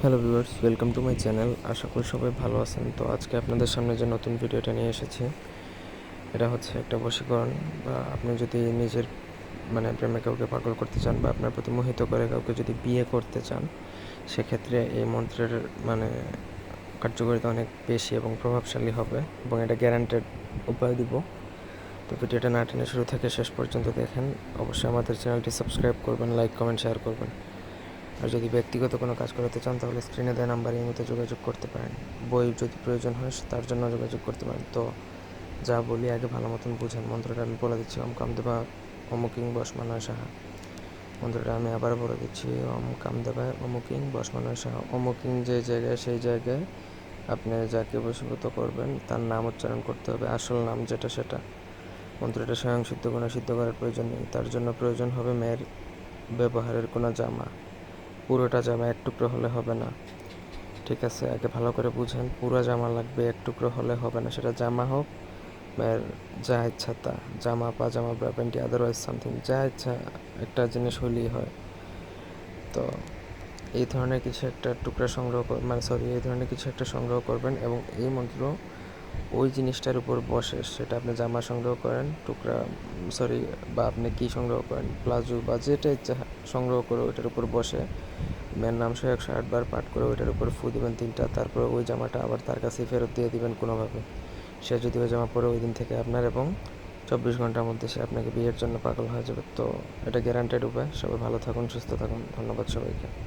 Hello viewers welcome to my channel আশা করি সবাই ভালো আছেন। তো আজকে আপনাদের সামনে যে নতুন ভিডিওটা নিয়ে এসেছি, এটা হচ্ছে একটা বশীকরণ। বা আপনি যদি নিজের মানে প্রেমে কাউকে পাগল করতে চান বা আপনার প্রতি মোহিত করে কাউকে যদি বিয়ে করতে চান, সেক্ষেত্রে এই মন্ত্রের মানে কার্যকারিতা অনেক বেশি এবং প্রভাবশালী হবে এবং এটা গ্যারান্টেড উপায় দিব। তো ভিডিওটা না টেনে শুরু থেকে শেষ পর্যন্ত দেখেন। অবশ্যই আমাদের চ্যানেলটি সাবস্ক্রাইব করবেন লাইক কমেন্ট শেয়ার করবেন। আর যদি ব্যক্তিগত কোনো কাজ করাতে চান, তাহলে স্ক্রিনে দেওয়া নাম্বারে এই মতো যোগাযোগ করতে পারেন। বই যদি প্রয়োজন হয়, তার জন্য যোগাযোগ করতে পারেন। তো যা বলি আগে ভালো মতন বুঝেন। মন্ত্রটা আমি বলে দিচ্ছি, ওম কামদেবা অমুকিং বসমানয় সাহা। মন্ত্রটা আমি আবার বলে দিচ্ছি, ওম কামদেবা অমুকিং বসমানয় সাহা। অমুকিং যে জায়গায়, সেই জায়গায় আপনি যাকে বশীভূত করবেন, তার নাম উচ্চারণ করতে হবে। আসল নাম যেটা, সেটা। মন্ত্রটা স্বয়ং সিদ্ধ কোনো সিদ্ধ করার প্রয়োজন নেই। তার জন্য প্রয়োজন হবে মেয়ের ব্যবহারের কোনো জামা। পুরোটা জামা এক টুকরো হলে হবে না। ঠিক আছে, আগে ভালো করে বুঝেন, পুরো জামা লাগবে এক টুকরো হলে হবে না, সেটা জামা হোক যা ইচ্ছা তা, জামা, পাজামা, বা প্যান্টি আদারওয়াইজ সামথিং যা ইচ্ছা একটা জিনিস হলেই হয়। তো এই ধরনের কিছু একটা টুকরা সংগ্রহ মানে সরি এই ধরনের কিছু একটা সংগ্রহ করবেন এবং এই মন্ত্র ওই জিনিসটার উপর বসে, সেটা আপনি জামা সংগ্রহ করেন, টুকরা সরি বা আপনি কী সংগ্রহ করেন, প্লাজো বা যেটা ইচ্ছা সংগ্রহ করে ওইটার উপর বসে। মেয়ের নাম সহ একশো আটবার পাঠ করে ওইটার উপর ফু দিবেন তিনটা, তারপর ওই জামাটা আবার তার কাছে ফেরত দিয়ে দিবেন কোনোভাবে। সে যদি ওই জামা পরে ওই দিন থেকে আপনার এবং চব্বিশ ঘণ্টার মধ্যে সে আপনাকে বিয়ের জন্য পাগল হয়ে যাবে। তো এটা গ্যারান্টেড উপায়। সবাই ভালো থাকুন, সুস্থ থাকুন। ধন্যবাদ সবাইকে।